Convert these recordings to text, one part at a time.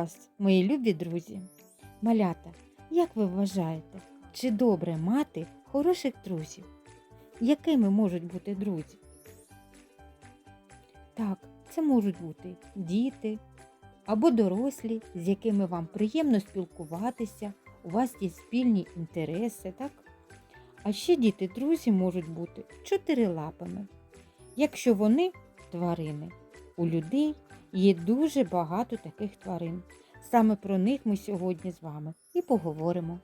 вас, мої любі друзі. Малята, як ви вважаєте, чи добре мати хороших друзів? Якими можуть бути друзі? Так, це можуть бути діти або дорослі, з якими вам приємно спілкуватися, у вас є спільні інтереси, так? А ще діти-друзі можуть бути чотирилапими, якщо вони тварини. У людей є дуже багато таких тварин. Саме про них ми сьогодні з вами і поговоримо.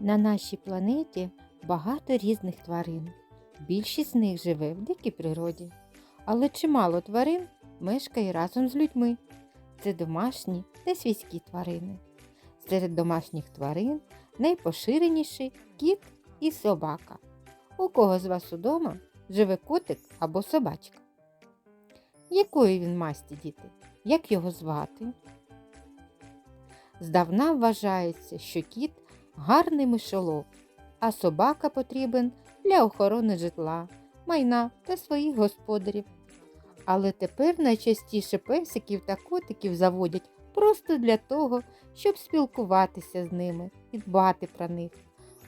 На нашій планеті багато різних тварин. Більшість з них живе в дикій природі. Але чимало тварин мешкає разом з людьми. Це домашні та свійські тварини. Серед домашніх тварин найпоширеніші кіт і собака. У кого з вас удома живе котик або собачка? Якої він масті діти? Як його звати? Здавна вважається, що кіт гарний мишолов, а собака потрібен для охорони житла, майна та своїх господарів. Але тепер найчастіше песиків та котиків заводять просто для того, щоб спілкуватися з ними і дбати про них.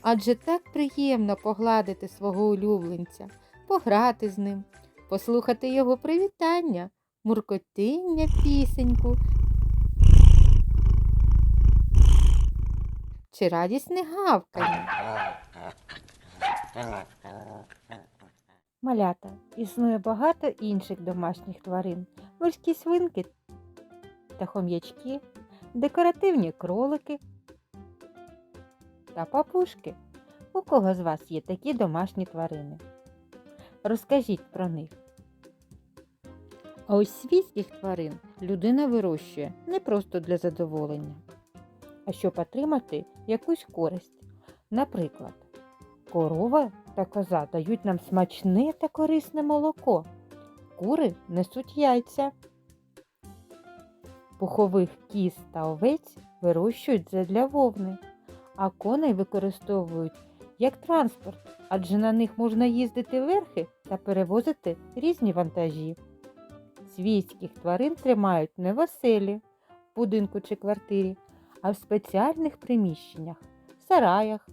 Адже так приємно погладити свого улюбленця, пограти з ним, послухати його привітання, муркотиння пісеньку. Чи радісне гавкання. Малята існує багато інших домашніх тварин, морські свинки та хом'ячки, декоративні кролики та папушки. У кого з вас є такі домашні тварини? Розкажіть про них. А ось свійських тварин людина вирощує не просто для задоволення, а щоб отримати якусь користь. Наприклад, корова та коза дають нам смачне та корисне молоко. Кури несуть яйця. Пухових кіз та овець вирощують для вовни, а коней використовують як транспорт, адже на них можна їздити верхи та перевозити різні вантажі. Свійських тварин тримають не в оселі, в будинку чи квартирі, а в спеціальних приміщеннях, сараях,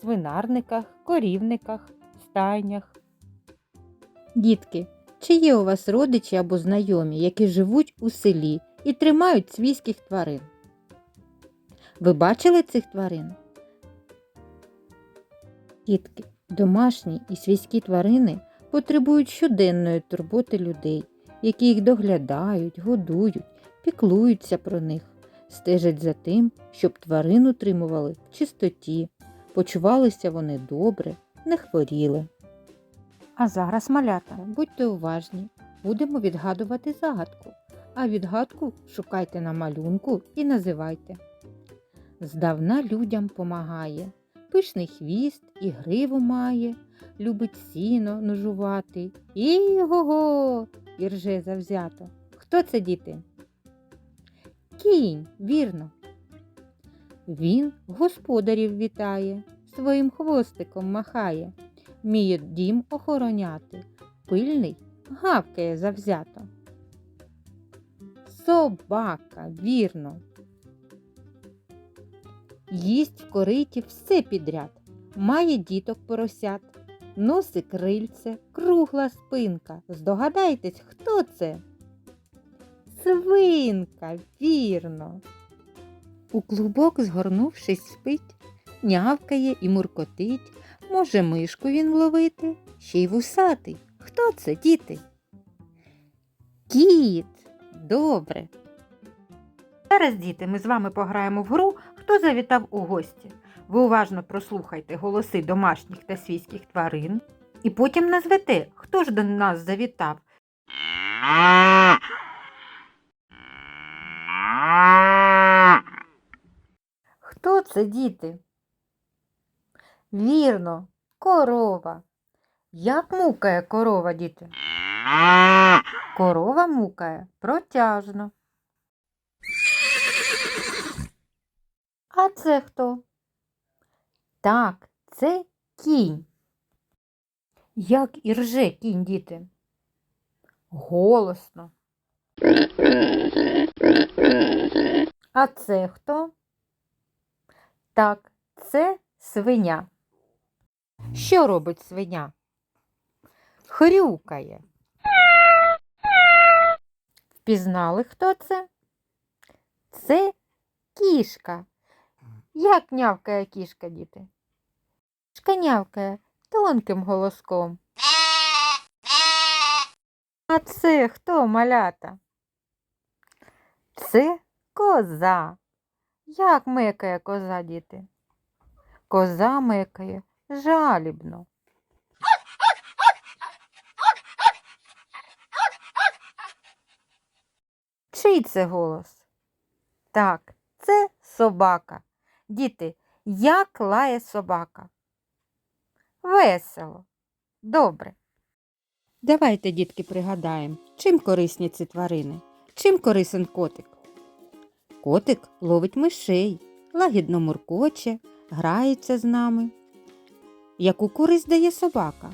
свинарниках, корівниках, стайнях. Дітки, чи є у вас родичі або знайомі, які живуть у селі і тримають свійських тварин? Ви бачили цих тварин? Дітки, домашні і свійські тварини потребують щоденної турботи людей, які їх доглядають, годують, піклуються про них, стежать за тим, щоб тварин утримували в чистоті, почувалися вони добре, не хворіли. А зараз, малята, будьте уважні, будемо відгадувати загадку. А відгадку шукайте на малюнку і називайте. Здавна людям помагає, пишний хвіст і гриву має, любить сіно ножувати. І-го-го! І рже завзято. Хто це, діти? Кінь, вірно. Він господарів вітає, своїм хвостиком махає, вміє дім охороняти, пильний гавкає завзято. Собака, вірно. Їсть в кориті все підряд, має діток поросят, носик крильце, кругла спинка. Здогадайтесь, хто це? Свинка, вірно. У клубок, згорнувшись, спить, нявкає і муркотить. Може, мишку він вловити, ще й вусатий. Хто це, діти? Кіт. Добре. Зараз, діти, ми з вами пограємо в гру, хто завітав у гості. Ви уважно прослухайте голоси домашніх та свійських тварин і потім назвете, хто ж до нас завітав. Хто це, діти? Вірно, корова. Як мукає корова, діти? Корова мукає протяжно. А це хто? Так, це кінь. Як і рже кінь, діти? Голосно. А це хто? Так, це свиня. Що робить свиня? Хрюкає. Впізнали, хто це? Це кішка. Як нявкає кішка, діти? Кішка нявкає тонким голоском. А це хто малята? Це коза. Як мекає коза, діти? Коза мекає жалібно. Чий це голос? Так, це собака. Діти, як лає собака? Весело. Добре. Давайте, дітки, пригадаємо, чим корисні ці тварини? Чим корисен котик? Котик ловить мишей, лагідно муркоче, грається з нами. Яку користь дає собака?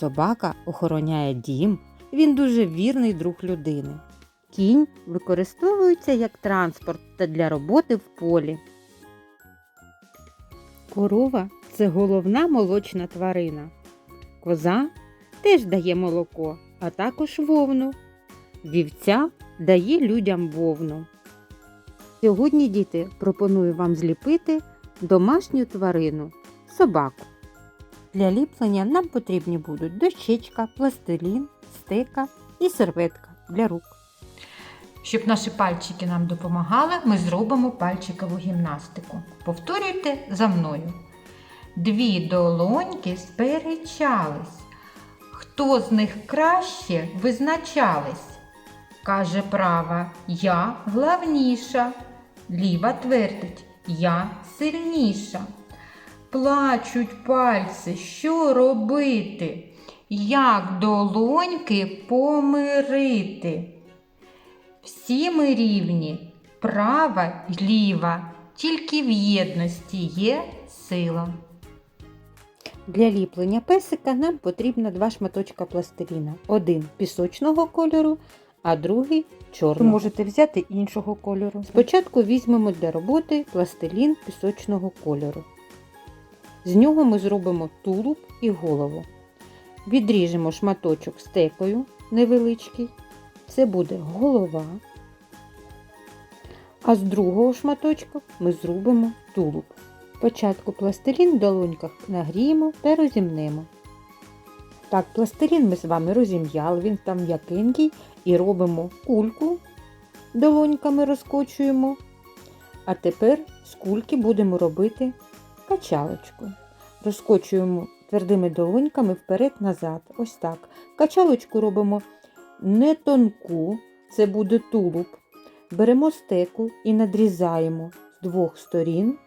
Собака охороняє дім, він дуже вірний друг людини. Кінь використовується як транспорт та для роботи в полі. Корова це головна молочна тварина. Коза теж дає молоко, а також вовну. Вівця дає людям вовну. Сьогодні, діти, пропоную вам зліпити домашню тварину собаку. Для ліплення нам потрібні будуть дощечка, пластилін, стека і серветка для рук. Щоб наші пальчики нам допомагали, ми зробимо пальчикову гімнастику. Повторюйте за мною. Дві долоньки сперечались. Хто з них краще визначались? Каже права, я главніша. Ліва твердить, я сильніша. Плачуть пальці, що робити? Як долоньки помирити? Всі ми рівні, права й ліва, тільки в єдності є сила. Для ліплення песика нам потрібно два шматочка пластиліна. Один пісочного кольору, а другий чорного. Ви можете взяти іншого кольору. Спочатку візьмемо для роботи пластилін пісочного кольору. З нього ми зробимо тулуб і голову. Відріжемо шматочок стекою невеличкий. Це буде голова. А з другого шматочка ми зробимо тулуб. Спочатку пластилін в долоньках нагріємо та розімнемо. Так, пластилін ми з вами розім'яли, він там м'якенький і робимо кульку, долоньками розкочуємо. А тепер з кульки будемо робити качалочку. Розкочуємо твердими долоньками вперед-назад. Ось так. Качалочку робимо не тонку, це буде тулуб. Беремо стеку і надрізаємо з двох сторін,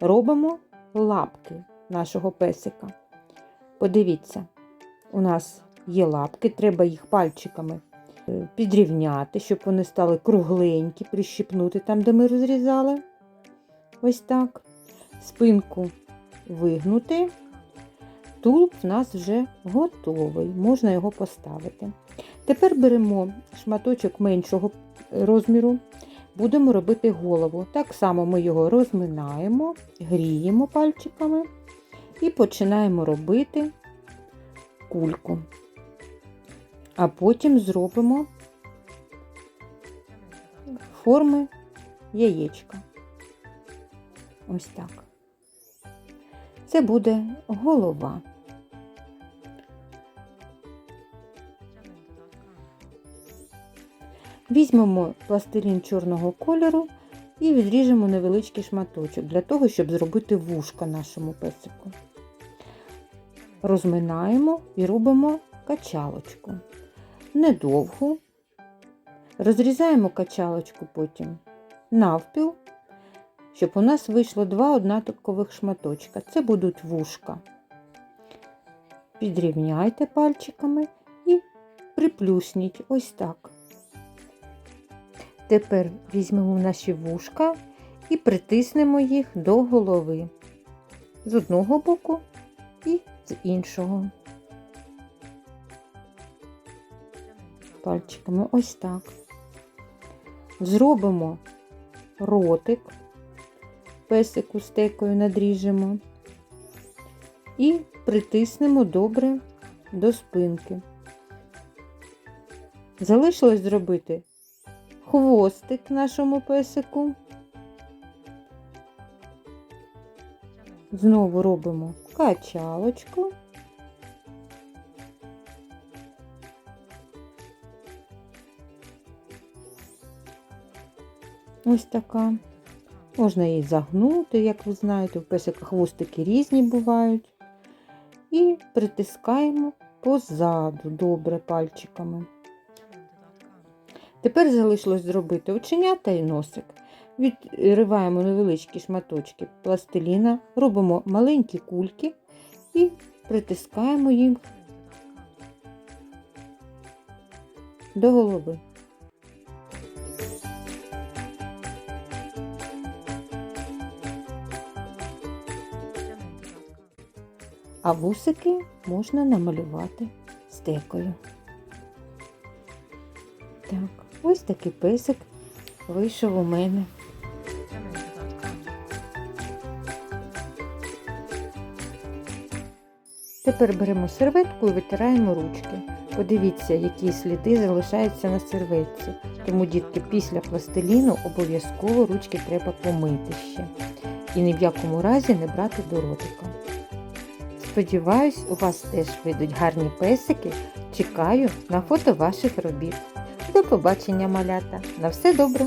робимо лапки нашого песика. Подивіться, у нас є лапки, треба їх пальчиками е, підрівняти, щоб вони стали кругленькі, прищипнути там, де ми розрізали. Ось так. Спинку вигнути. Тулуб в нас вже готовий, можна його поставити. Тепер беремо шматочок меншого розміру, будемо робити голову. Так само ми його розминаємо, гріємо пальчиками і починаємо робити кульку. А потім зробимо форми яєчка. Ось так. Це буде голова. Візьмемо пластилін чорного кольору і відріжемо невеличкий шматочок для того, щоб зробити вушка нашому песику. Розминаємо і робимо качалочку. Недовгу. Розрізаємо качалочку потім навпіл, щоб у нас вийшло два однакових шматочка. Це будуть вушка. Підрівняйте пальчиками і приплюсніть ось так. Тепер візьмемо наші вушка і притиснемо їх до голови з одного боку і з іншого. Пальчиками ось так. Зробимо ротик, песику стекою надріжемо і притиснемо добре до спинки. Залишилось зробити хвостик нашому песику. Знову робимо качалочку. Ось така. Можна її загнути, як ви знаєте, в песика хвостики різні бувають. І притискаємо позаду добре пальчиками. Тепер залишилось зробити оченята і носик. Відриваємо невеличкі шматочки пластиліна, робимо маленькі кульки і притискаємо їх до голови. А вусики можна намалювати стекою. Так, ось такий песик вийшов у мене. Тепер беремо серветку і витираємо ручки. Подивіться, які сліди залишаються на серветці. Тому, дітки, після пластиліну обов'язково ручки треба помити ще. І ні в якому разі не брати до ротика. Сподіваюсь, у вас теж вийдуть гарні песики. Чекаю на фото ваших робіт. До побачення, малята! На все добре!